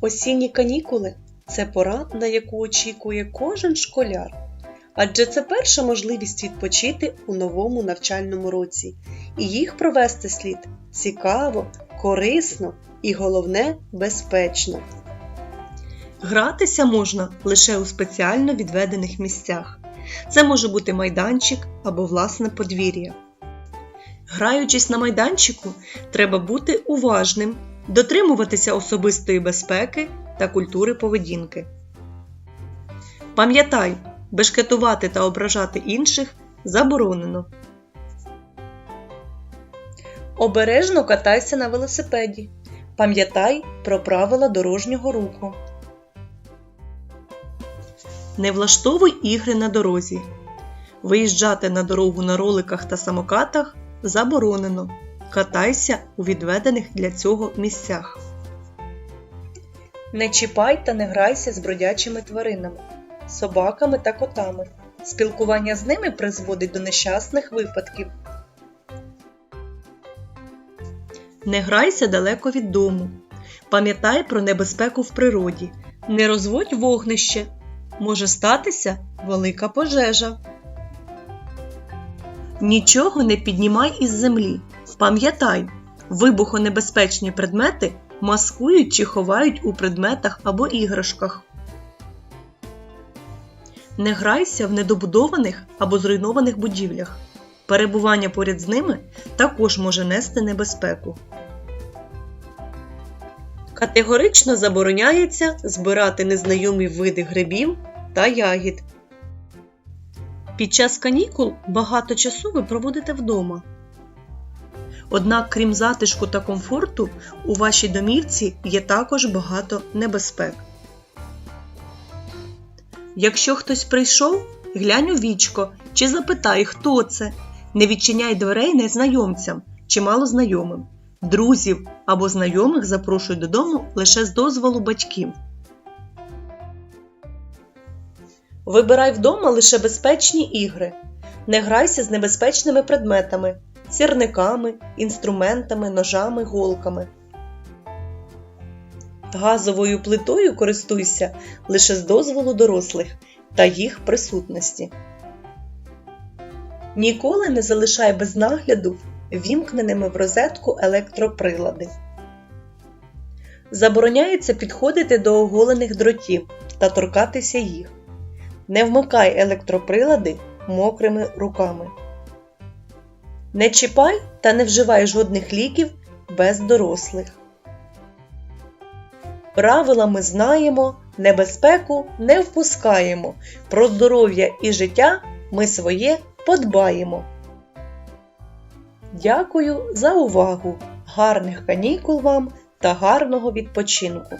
Осінні канікули це пора, на яку очікує кожен школяр. Адже це перша можливість відпочити у новому навчальному році, і їх провести слід цікаво, корисно і головне безпечно. Гратися можна лише у спеціально відведених місцях. Це може бути майданчик або власне подвір'я. Граючись на майданчику, треба бути уважним, дотримуватися особистої безпеки та культури поведінки. Пам'ятай, бешкетувати та ображати інших заборонено. Обережно катайся на велосипеді. Пам'ятай про правила дорожнього руху. Не влаштовуй ігри на дорозі. Виїжджати на дорогу на роликах та самокатах заборонено. Катайся у відведених для цього місцях. Не чіпай та не грайся з бродячими тваринами, собаками та котами. Спілкування з ними призводить до нещасних випадків. Не грайся далеко від дому. Пам'ятай про небезпеку в природі. Не розводь вогнище. Може статися велика пожежа. Нічого не піднімай із землі. Пам'ятай, вибухонебезпечні предмети маскують чи ховають у предметах або іграшках. Не грайся в недобудованих або зруйнованих будівлях. Перебування поряд з ними також може нести небезпеку. Категорично забороняється збирати незнайомі види грибів та ягід. Під час канікул багато часу ви проводите вдома. Однак, крім затишку та комфорту, у вашій домівці є також багато небезпек. Якщо хтось прийшов, глянь у вічко чи запитай, хто це. Не відчиняй дверей незнайомцям чи малознайомим. Друзів або знайомих запрошуй додому лише з дозволу батьків. Вибирай вдома лише безпечні ігри. Не грайся з небезпечними предметами, сірниками, інструментами, ножами, голками. Газовою плитою користуйся лише з дозволу дорослих та їх присутності. Ніколи не залишай без нагляду вімкненими в розетку електроприлади. Забороняється підходити до оголених дротів та торкатися їх. Не вмикай електроприлади мокрими руками. Не чіпай та не вживай жодних ліків без дорослих. Правила ми знаємо, небезпеку не впускаємо. Про здоров'я і життя ми своє подбаємо. Дякую за увагу! Гарних канікул вам та гарного відпочинку!